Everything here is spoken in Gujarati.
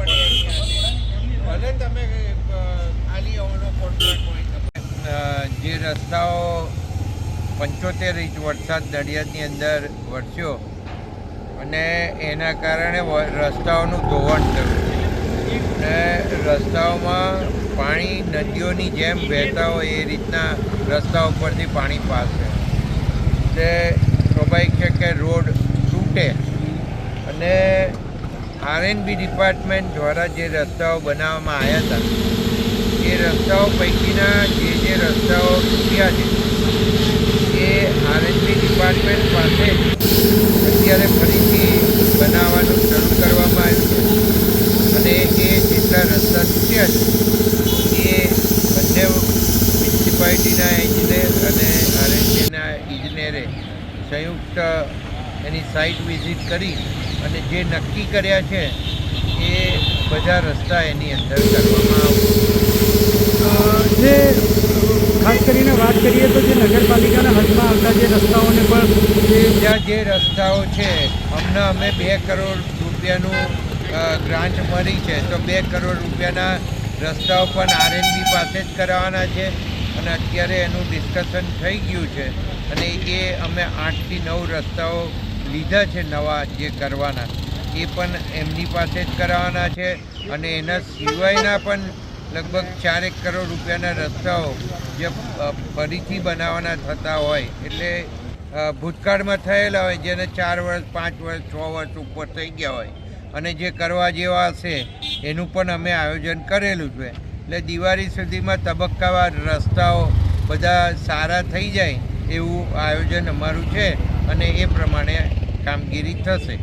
ભલે તમે ખાલી આવવાનો કોન્ટ્રાક્ટ હોય જે રસ્તાઓ પંચોતેર ઇંચ વરસાદ નડિયાદની અંદર વરસ્યો અને એના કારણે રસ્તાઓનું ધોવાણ થયું. અને રસ્તાઓમાં પાણી, નદીઓની જેમ વહેતા હોય એ રીતના રસ્તા ઉપરથી પાણી પાસ એટલે સ્વાભાવિક છે કે રોડ તૂટે અને આરએનબી ડિપાર્ટમેન્ટ દ્વારા જે રસ્તાઓ બનાવવામાં આવ્યા હતા, એ રસ્તાઓ પૈકીના જે જે રસ્તાઓ તૂટ્યા છે, એ આરએનબી ડિપાર્ટમેન્ટ પાસે અત્યારે ફરીથી બનાવવાનું શરૂ કરવામાં આવ્યું છે. અને એ જેટલા રસ્તા તૂટ્યા છે, એ બંને મ્યુનિસિપાલિટીના એન્જિનિયર અને આરએનબીના ઇજનેરે સંયુક્ત એની સાઇટ વિઝિટ કરી અને જે નક્કી કર્યા છે એ બધા રસ્તા એની અંદર કરવામાં આવશે. જે ખાસ કરીને વાત કરીએ તો જે નગરપાલિકાના હદમાં આવતા જે રસ્તાઓને પણ જે ત્યાં જે રસ્તાઓ છે હમણાં અમે બે કરોડ રૂપિયાનું ગ્રાન્ટ મળી છે. તો બે કરોડ રૂપિયાના રસ્તાઓ પણ આરએનબી પાસે જ કરાવવાના છે અને અત્યારે એનું ડિસ્કશન થઈ ગયું છે. અને એ અમે આઠથી નવ રસ્તાઓ લીધા છે નવા જે કરવાના, એ પણ એમની પાસે જ કરાવવાના છે અને એના સિવાયના પણ લગભગ ચારેક કરોડ રૂપિયાના રસ્તાઓ જે ફરીથી બનાવવાના થતા હોય, એટલે ભૂતકાળમાં થયેલા હોય, જેને ચાર વર્ષ, પાંચ વર્ષ, છ વર્ષ ઉપર થઈ ગયા હોય, અને જે કરવા જેવા હશે, એનું પણ અમે આયોજન કરેલું છે. એટલે દિવાળી સુધીમાં તબક્કાવાર રસ્તાઓ બધા સારા થઈ જાય, એવું આયોજન અમારું છે, અને એ પ્રમાણે કામગીરી થશે.